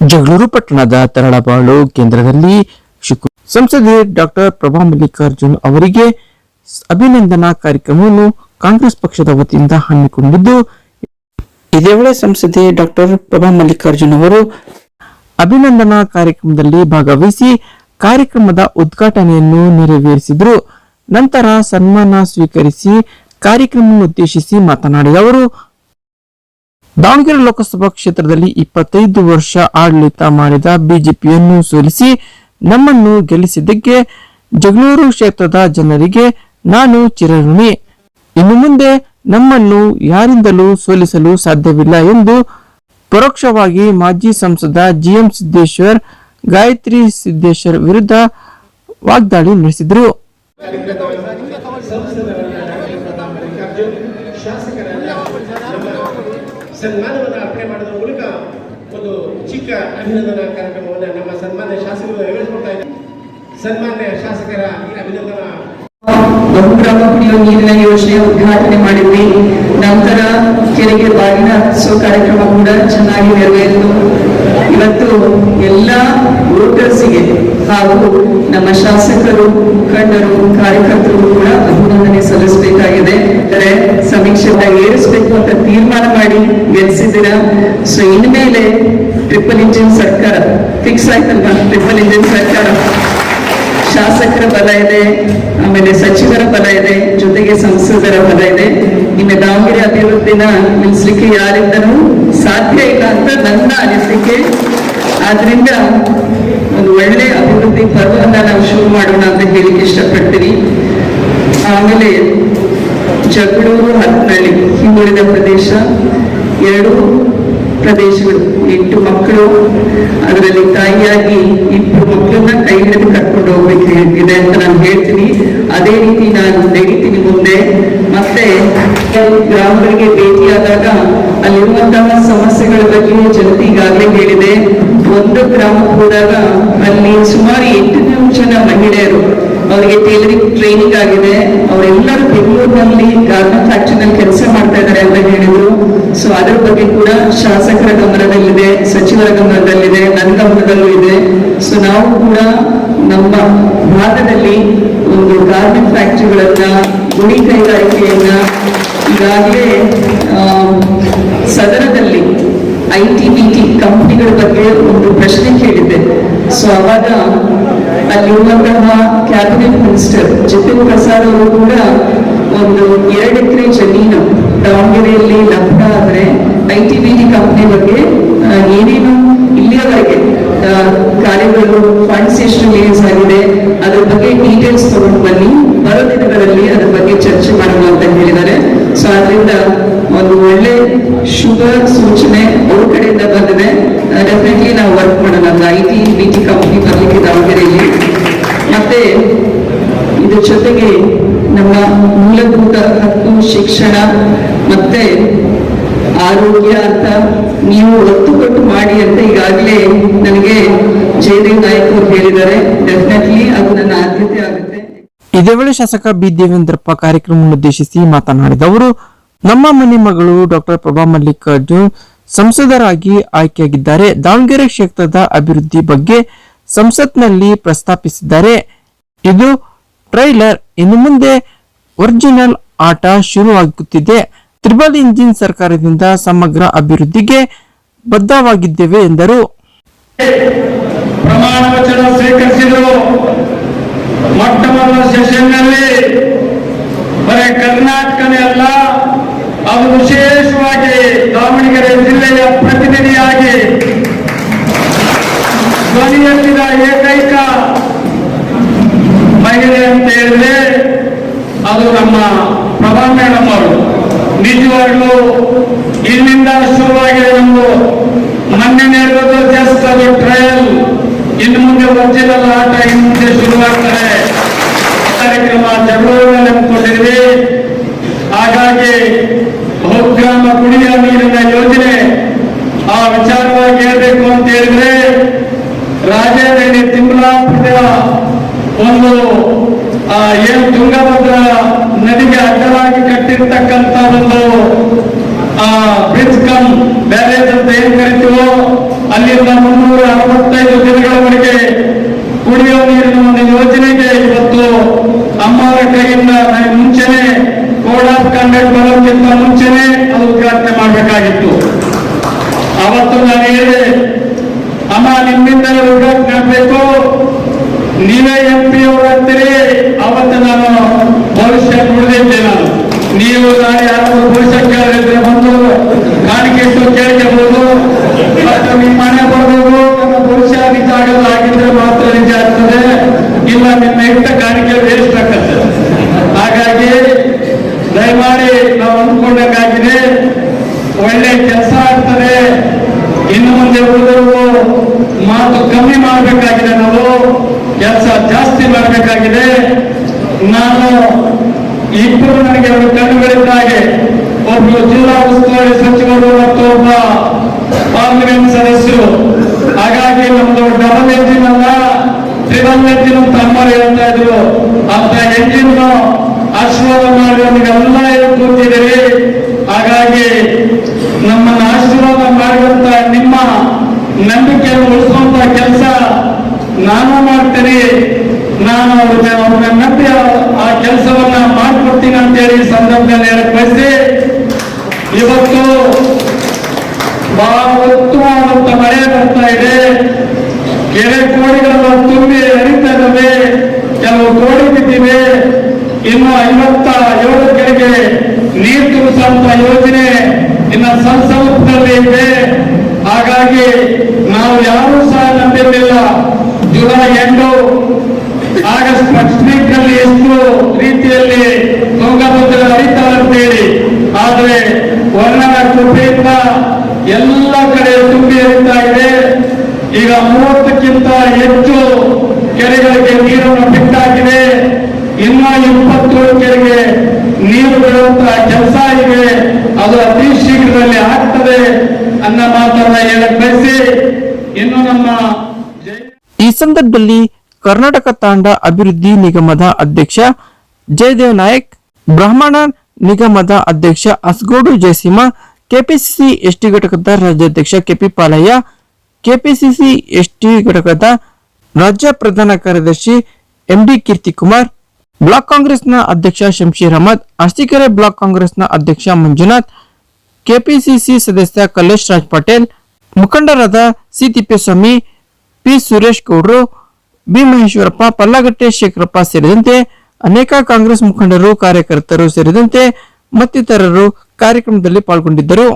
ಜಗಳೂರು ಪಟ್ಟಣದ ತರಳಬಾಳು ಕೇಂದ್ರದಲ್ಲಿ ಶುಕ್ರ ಸಂಸದೆ ಡಾಕ್ಟರ್ ಪ್ರಭಾ ಮಲ್ಲಿಕಾರ್ಜುನ್ ಅವರಿಗೆ ಅಭಿನಂದನಾ ಕಾರ್ಯಕ್ರಮವನ್ನು ಕಾಂಗ್ರೆಸ್ ಪಕ್ಷದ ವತಿಯಿಂದ ಹಮ್ಮಿಕೊಂಡಿದ್ದು, ಇದೇ ವೇಳೆ ಸಂಸದೆ ಡಾಕ್ಟರ್ ಪ್ರಭಾ ಮಲ್ಲಿಕಾರ್ಜುನ್ ಅವರು ಅಭಿನಂದನಾ ಕಾರ್ಯಕ್ರಮದಲ್ಲಿ ಭಾಗವಹಿಸಿ ಕಾರ್ಯಕ್ರಮದ ಉದ್ಘಾಟನೆಯನ್ನು ನೆರವೇರಿಸಿದರು. ನಂತರ ಸನ್ಮಾನ ಸ್ವೀಕರಿಸಿ ಕಾರ್ಯಕ್ರಮ ಉದ್ದೇಶಿಸಿ ಮಾತನಾಡಿದ ಅವರು ದಾವಣಗೆರೆ ಲೋಕಸಭಾ ಕ್ಷೇತ್ರದಲ್ಲಿ ಇಪ್ಪತ್ತೈದು ವರ್ಷ ಆಡಳಿತ ಮಾಡಿದ ಬಿಜೆಪಿಯನ್ನು ಸೋಲಿಸಿ ನಮ್ಮನ್ನು ಗೆಲ್ಲಿಸಿದ್ದಕ್ಕೆ ಜಗಳೂರು ಕ್ಷೇತ್ರದ ಜನರಿಗೆ ನಾನು ಚಿರಋಣಿ. ಇನ್ನು ಮುಂದೆ ನಮ್ಮನ್ನು ಯಾರಿಂದಲೂ ಸೋಲಿಸಲು ಸಾಧ್ಯವಿಲ್ಲ ಎಂದು ಪರೋಕ್ಷವಾಗಿ ಮಾಜಿ ಸಂಸದ ಜಿಎಂ ಸಿದ್ದೇಶ್ವರ್, ಗಾಯತ್ರಿ ಸಿದ್ದೇಶ್ವರ್ ವಿರುದ್ಧ ವಾಗ್ದಾಳಿ ನಡೆಸಿದರು. ಸನ್ಮಾನವನ್ನು ಅರ್ಪಣೆ ಮಾಡೋದ್ರ ಮೂಲಕ ಒಂದು ಚಿಕ್ಕ ಅಭಿನಂದನಾ ಕಾರ್ಯಕ್ರಮವನ್ನು ನಮ್ಮ ಸನ್ಮಾನ್ಯ ಶಾಸಕರು ನೆರವೇರಿಸಿಕೊಡ್ತಾ ಇದ್ದಾರೆ. ಸನ್ಮಾನ್ಯ ಶಾಸಕರ ಈ ಅಭಿನಂದನಾ. ಬಹುಗ್ರಾಮ ಕುಡಿಯುವ ನೀರಿನ ಯೋಜನೆ ಉದ್ಘಾಟನೆ ಮಾಡಿದ್ವಿ. ನಂತರ ಕೆರೆಗೆ ಬಾಗಿನ ಹರಿಸೋ ಕಾರ್ಯಕ್ರಮ ಕೂಡ ಚೆನ್ನಾಗಿ ನೆರವೇರಿತು. ಇವತ್ತು ಎಲ್ಲ ವೋಟರ್ಸ್ಗೆ ಹಾಗೂ ನಮ್ಮ ಶಾಸಕರು, ಮುಖಂಡರು, ಕಾರ್ಯಕರ್ತರು ಕೂಡ ಅಭಿನಂದನೆ ಸಲ್ಲಿಸಬೇಕಾಗಿದೆ. ಸಮೀಕ್ಷೆ ಏರಿಸಬೇಕು ಅಂತ ತೀರ್ಮಾನ ಮಾಡಿ ಗೆಲ್ಸಿದ್ದೀರಾ ಸೊ ಇನ್ಮೇಲೆ ಟ್ರಿಪಲ್ ಇಂಜಿನ್ ಸರ್ಕಾರ ಫಿಕ್ಸ್ ಆಯ್ತಲ್ವಾ? ಟ್ರಿಪಲ್ ಇಂಜಿನ್ ಸರ್ಕಾರ? ಶಾಸಕರ ಬಲ ಇದೆ, ಆಮೇಲೆ ಸಚಿವರ ಬಲ ಇದೆ, ಜೊತೆಗೆ ಸಂಸದರ ಬಲ ಇದೆ. ನಿಮ್ಮ ದಾವಣಗೆರೆ ಅಭಿವೃದ್ಧಿನ ನಿಲ್ಲಿಸ್ಲಿಕ್ಕೆ ಯಾರಿಂದನೂ ಸಾಧ್ಯ ಇಲ್ಲ ಅಂತ ನನ್ನ ಅನಿಸಿಕೆ. ಆದ್ರಿಂದ ಒಂದು ಒಳ್ಳೆ ಅಭಿವೃದ್ಧಿ ಪರ್ವವನ್ನ ನಾವು ಶುರು ಮಾಡೋಣ ಅಂತ ಹೇಳಿಕ್ಕೆ ಇಷ್ಟಪಡ್ತೀನಿ. ಆಮೇಲೆ ಜಗಳೂರು ಹತ್ತನಹಳ್ಳಿ ಹಿಂದುಳಿದ ಪ್ರದೇಶ ಎರಡು ಪ್ರದೇಶಗಳು, ಎಂಟು ಮಕ್ಕಳು. ಅದರಲ್ಲಿ ತಾಯಿಯಾಗಿ ಇಬ್ಬರು ಮಕ್ಕಳನ್ನ ಕೈ ಹಿಡಿದು ಕರ್ಕೊಂಡು ಹೋಗ್ಬೇಕು ಇದೆ ಅಂತ ನಾನು ಹೇಳ್ತೀನಿ. ಅದೇ ರೀತಿ ನಾನು ನಡೀತೀನಿ ಮುಂದೆ. ಮತ್ತೆ ಗ್ರಾಮಗಳಿಗೆ ಭೇಟಿಯಾದಾಗ ಅಲ್ಲಿರುವಂತಹ ಸಮಸ್ಯೆಗಳ ಬಗ್ಗೆ ಜನತೆ ಈಗಾಗಲೇ ಹೇಳಿದೆ. ಒಂದು ಗ್ರಾಮಕ್ಕೆ ಹೋದಾಗ ಅಲ್ಲಿ ಸುಮಾರು ಎಂಟು ಜನ ಮಹಿಳೆಯರು ಅವರಿಗೆ ಟೈಲರಿಂಗ್ ಟ್ರೈನಿಂಗ್ ಆಗಿದೆ. ಅವರೆಲ್ಲರೂ ಬೆಂಗಳೂರಿನಲ್ಲಿ ಗಾರ್ಮೆಂಟ್ ಫ್ಯಾಕ್ಟರಿನಲ್ಲಿ ಕೆಲಸ ಮಾಡ್ತಾ ಇದ್ದಾರೆ ಅಂತ ಹೇಳಿದ್ರು. ಸೊ ಅದರ ಬಗ್ಗೆ ಕೂಡ ಶಾಸಕರ ಗಮನದಲ್ಲಿದೆ, ಸಚಿವರ ಗಮನದಲ್ಲಿದೆ, ನನ್ನ ಗಮನದಲ್ಲೂ ಇದೆ. ಸೊ ನಾವು ಕೂಡ ನಮ್ಮ ಭಾಗದಲ್ಲಿ ಒಂದು ಗಾರ್ಮೆಂಟ್ ಫ್ಯಾಕ್ಟರಿಗಳನ್ನ ಗುಡಿ ಕೈಗಾರಿಕೆಯನ್ನ ಈಗಾಗಲೇ ಸದನದಲ್ಲಿ ಐ ಟಿ ಬಿ ಟಿ ಕಂಪ್ನಿಗಳ ಬಗ್ಗೆ ಒಂದು ಪ್ರಶ್ನೆ ಕೇಳಿದ್ದೆ. ಸೊ ಅವಾಗ ಅಲ್ಲಿರುವಂತಹ ಕ್ಯಾಬಿನೆಟ್ ಮಿನಿಸ್ಟರ್ ಜಿತಿನ್ ಪ್ರಸಾದ್ ಅವರು ಕೂಡ ಒಂದು ಎರಡು ಎಕರೆ ಜಮೀನು ದಾವಣಗೆರೆಯಲ್ಲಿ ಲಭ್ಯ ಆದರೆ I T B T company ಬಗ್ಗೆ ಏನೇನು ಇಲ್ಲಿಯವರೆಗೆ ಕಾರ್ಯಗಳು ಫಂಡ್ಸ್ ಎಷ್ಟು ರಿಲೀಸ್ ಆಗಿದೆ, ಅದ್ರ ಬಗ್ಗೆ ಡೀಟೇಲ್ಸ್ ತಗೊಂಡು ಬನ್ನಿ. ಬರೋ ದಿನಗಳಲ್ಲಿ ಅದ್ರ ಬಗ್ಗೆ ಚರ್ಚೆ ಮಾಡೋಣ ಅಂತ ಹೇಳಿದ್ದಾರೆ. ಸೊ ಅದರಿಂದ ಒಂದು ಒಳ್ಳೆ ಶುಭ ಸೂಚನೆ ಅವ್ರ ಕಡೆಯಿಂದ ಬಂದಿದೆ. ಡೆಫಿನೆಟ್ಲಿ ನಾವು ವರ್ಕ್ ಮಾಡೋಣ ಜೊತೆಗೆ ನಮ್ಮ ಮೂಲಭೂತ ಹಕ್ಕು, ಶಿಕ್ಷಣ ಮತ್ತೆ ಆರೋಗ್ಯ ಅಂತ ನೀವು ಒತ್ತು ಕೊಟ್ಟು ಮಾಡಿ ಅಂತ ಈಗಾಗಲೇ ನನಗೆ ಜಯದೇವ್ ನಾಯಕ್ ಅವರು ಹೇಳಿದ್ದಾರೆ. ಡೆಫಿನೆಟ್ಲಿ ಅದು ನನ್ನ ಆದ್ಯತೆ ಆಗುತ್ತೆ. ಇದೇ ವೇಳೆ ಶಾಸಕ ಬಿ ದೇವೇಂದ್ರಪ್ಪ ಕಾರ್ಯಕ್ರಮವನ್ನು ಉದ್ದೇಶಿಸಿ ಮಾತನಾಡಿದ ಅವರು, ನಮ್ಮ ಮನೆ ಮಗಳು ಡಾಕ್ಟರ್ ಪ್ರಭಾ ಮಲ್ಲಿಕಾರ್ಜುನ್ ಸಂಸದರಾಗಿ ಆಯ್ಕೆಯಾಗಿದ್ದಾರೆ. ದಾವಣಗೆರೆ ಕ್ಷೇತ್ರದ ಅಭಿವೃದ್ಧಿ ಬಗ್ಗೆ ಸಂಸತ್ನಲ್ಲಿ ಪ್ರಸ್ತಾಪಿಸಿದ್ದಾರೆ. ಇದು ಟ್ರೈಲರ್ ಇನ್ನು ಮುಂದೆ ಒರಿಜಿನಲ್ ಆಟ ಶುರುವಾಗುತ್ತಿದೆ. ತ್ರಿಬಲ್ ಇಂಜಿನ್ ಸರ್ಕಾರದಿಂದ ಸಮಗ್ರ ಅಭಿವೃದ್ಧಿಗೆ ಬದ್ಧವಾಗಿದ್ದೇವೆ ಎಂದರು. ಪ್ರಮಾಣ ವಚನ ಸ್ವೀಕರಿಸಿದರು. ಮೊಟ್ಟ ಮೊದಲ ಸೆಷನ್ನಲ್ಲಿ ಬರೀ ಕರ್ನಾಟಕನೇ ಅಲ್ಲ, ಅದು ವಿಶೇಷವಾಗಿ ದಾವಣಗೆರೆ ಜಿಲ್ಲೆಯ ಪ್ರತಿನಿಧಿಯಾಗಿ ಧ್ವನಿ ಎತ್ತಿದ ಏಕೈಕ ಮಹಿಳೆ ಅಂತ ಹೇಳಿದ್ರೆ ಅದು ನಮ್ಮ ಪ್ರಭಾ ಮೇಡಮ್ ಅವರು ನಿಜವಾಗ್ಲೂ ಇಲ್ಲಿಂದ ಶುರುವಾಗಿದೆ ಒಂದು ಮೊನ್ನೆ ನಡೆದದ್ದು ಜಸ್ಟ್ ಟ್ರಯಲ್ ಇನ್ನು ಮುಂದೆ ಒರಿಜಿನಲ್ ಆಟ ಇನ್ನು ಮುಂದೆ ಶುರುವಾಗ್ತಾರೆ ಕಾರ್ಯಕ್ರಮ ಜಗಳೂರಿನಲ್ಲಿ ಹಮ್ಮಿಕೊಂಡಿದ್ವಿ ಹಾಗಾಗಿ ಬಹುಗ್ರಾಮ ಕುಡಿಯುವ ನೀರಿನ ಯೋಜನೆ ಆ ವಿಚಾರವಾಗಿ ಹೇಳ್ಬೇಕು ಅಂತ ಹೇಳಿದ್ರೆ ರಾಜೇಂದ್ರ ತಿಮ್ಮಲಾಪುರದ ಒಂದು ಏನು ತುಂಗಭದ್ರ ನದಿಗೆ ಅಡ್ಡಲಾಗಿ ಕಟ್ಟಿರ್ತಕ್ಕಂಥ ಒಂದು ಬ್ರಿಡ್ಜ್ ಕಮ್ ಬ್ಯಾರೇಜ್ ಅಂತ ಏನ್ ಕರಿತೀವೋ, ಅಲ್ಲಿಂದ ಮುನ್ನೂರ ಅರವತ್ತೈದು ದಿನಗಳವರೆಗೆ ಕುಡಿಯೋ ನೀರಿನ ಒಂದು ಯೋಜನೆಗೆ ಇವತ್ತು ಅಮ್ಮರ ಕೈಯಿಂದ ಮುಂಚೆನೆ ಕೋಡ್ ಆಫ್ ಕಂಡಕ್ಟ್ ಬರೋಕ್ಕಿಂತ ಮುಂಚೆನೆ ಅದು ಉದ್ಘಾಟನೆ ಮಾಡಬೇಕಾಗಿತ್ತು. ಅವತ್ತು ನಾನು ಹೇಳಿದೆ, ಅಮ್ಮ, ನಿಮ್ಮಿಂದಲೇ ಉದ್ಘಾಟನೆ ಆಗಬೇಕು. ನೀವೇ ಎಂ ಪಿ ಅವರಾಗ್ತೀರಿ ಅವತ್ತು ನಾನು ಭವಿಷ್ಯ ನುಡಿದಿದ್ದೆ ನಾನು ನೀವು ನಾಳೆ ಯಾರಾದ್ರೂ ಭವಿಷ್ಯ ಕೇಳಿದ್ರೆ ಬಂದು ಕಾಣಿಕೆ ಇಟ್ಟು ಕೇಳ್ಕೋಬಹುದು ಮತ್ತು ನಿಮ್ಮ ಮನೆ ಬರ್ಬೋದು ನನ್ನ ಭವಿಷ್ಯ ನಿಜ ಆಗಲ್ಲ ಆಗಿದ್ರೆ ಮಾತ್ರ ನಿಜ ಆಗ್ತದೆ ಇಲ್ಲ ನಿಮ್ಮ ಇಟ್ಟ ಕಾಣಿಕೆ ವೇಸ್ಟ್ ಆಗ್ತದೆ ಹಾಗಾಗಿ ದಯಮಾಡಿ ನಾವು ಅಂದ್ಕೊಂಡಂಗಾಗಿದೆ ಒಳ್ಳೆ ಕೆಲಸ ಆಗ್ತದೆ ಇನ್ನು ಮುಂದೆ ಉಳಿದವರು ಮಾತು ಕಮ್ಮಿ ಮಾಡಬೇಕಾಗಿದೆ ನಾವು ಕೆಲಸ ಜಾಸ್ತಿ ಮಾಡಬೇಕಾಗಿದೆ ನಾನು ಇಬ್ಬರು ನನಗೆ ಎರಡು ಕಣ್ಣುಗಳಿದ್ದಾಗೆ ಒಬ್ಬರು ಜಿಲ್ಲಾ ಉಸ್ತುವಾರಿ ಸಚಿವರು ಮತ್ತು ಒಬ್ಬ ಪಾರ್ಲಿಮೆಂಟ್ ಸದಸ್ಯರು. ಹಾಗಾಗಿ ನಮ್ದು ಡಬಲ್ ಎಂಜಿನ್ ಅಲ್ಲ ಟ್ರಿಬಲ್ ಎಂಜಿನ್ ಅಂತ ಅಮ್ಮರು ಹೇಳ್ತಾ ಇದ್ರು. ಅಂತ ಎಂಜಿನ್ ಆಶೀರ್ವಾದ ಮಾಡಿ ನಮಗೆಲ್ಲ ಕೂತಿದ್ದೀರಿ ಹಾಗಾಗಿ ನಮ್ಮನ್ನ ಆಶೀರ್ವಾದ ಮಾಡಿದಂತ ನಿಮ್ಮ ನಂಬಿಕೆಯನ್ನು ಉಳಿಸುವಂತ ಕೆಲಸ ನಾನು ಮಾಡ್ತೀನಿ. ನಾನು ಅವ್ರನ್ನ ನಂಬಿ ಇನ್ನು ಐವತ್ತ ಏಳು ಕೆರೆಗೆ ನೀರು ತುಂಬಿಸುವಂತ ಯೋಜನೆ ಇನ್ನು ಸಂಸತ್ನಲ್ಲಿ ಇದೆ. ಹಾಗಾಗಿ ನಾವು ಯಾರೂ ಸಹ ನಂಬಿರಲಿಲ್ಲ. ಜುಲೈ ಎಂಟು ಆಗಸ್ಟ್ ಫಸ್ಟ್ ವೀಕ್ನಲ್ಲಿ ಎಷ್ಟು ಕೆರೆಗೆ ನೀರು ಬಿಡುವಂತಹ ಕೆಲಸ ಇದೆ. ಅದು ಅತಿ ಶೀಘ್ರದಲ್ಲಿ ಆಗ್ತದೆ ಅನ್ನ ಮಾತನ್ನ ಹೇಳಕ್ ಬಯಸಿ ಇನ್ನು ನಮ್ಮ ಈ ಸಂದರ್ಭದಲ್ಲಿ ಕರ್ನಾಟಕ ತಾಂಡ ಅಭಿವೃದ್ಧಿ ನಿಗಮದ ಅಧ್ಯಕ್ಷ ಜಯದೇವ್ ನಾಯಕ್, ಬ್ರಾಹ್ಮಣ ನಿಗಮದ ಅಧ್ಯಕ್ಷ ಅಸ್ಗೋಡು ಜಯಸಿಂಹ ಕೆಪಿಸಿಸಿ ಎಸ್ಟಿ ಘಟಕದ ರಾಜ್ಯಾಧ್ಯಕ್ಷ ಕೆಪಿ ಪಾಲಯ್ಯ, ಕೆಪಿಸಿಸಿ ಎಸ್ಟಿ ಘಟಕದ ರಾಜ್ಯ ಪ್ರಧಾನ ಕಾರ್ಯದರ್ಶಿ ಎಂಡಿ ಕೀರ್ತಿಕುಮಾರ್ ಬ್ಲಾಕ್ ಕಾಂಗ್ರೆಸ್ನ ಅಧ್ಯಕ್ಷ ಶಂಶೀರ್ ಅಹಮದ್, ಅಸ್ತಿಕೆರೆ ಬ್ಲಾಕ್ ಕಾಂಗ್ರೆಸ್ನ ಅಧ್ಯಕ್ಷ ಮಂಜುನಾಥ್, ಕೆಪಿಸಿಸಿ ಸದಸ್ಯ ಕಲ್ಲೇಶ್ ರಾಜ್ ಪಟೇಲ್, ಮುಖಂಡರಾದ ಸಿ ತಿಪ್ಪೇಸ್ವಾಮಿ ಪಿ ಸುರೇಶ್ ಗೌಡ್ರು, ಬಿ ಮಹೇಶ್ವರಪ್ಪ, ಪಲ್ಲಗಟ್ಟೆ ಶೇಖರಪ್ಪ ಸೇರಿದಂತೆ ಅನೇಕ ಕಾಂಗ್ರೆಸ್ ಮುಖಂಡರು, ಕಾರ್ಯಕರ್ತರು ಸೇರಿದಂತೆ ಮತ್ತಿತರರು ಕಾರ್ಯಕ್ರಮದಲ್ಲಿ ಪಾಲ್ಗೊಂಡಿದ್ದರು.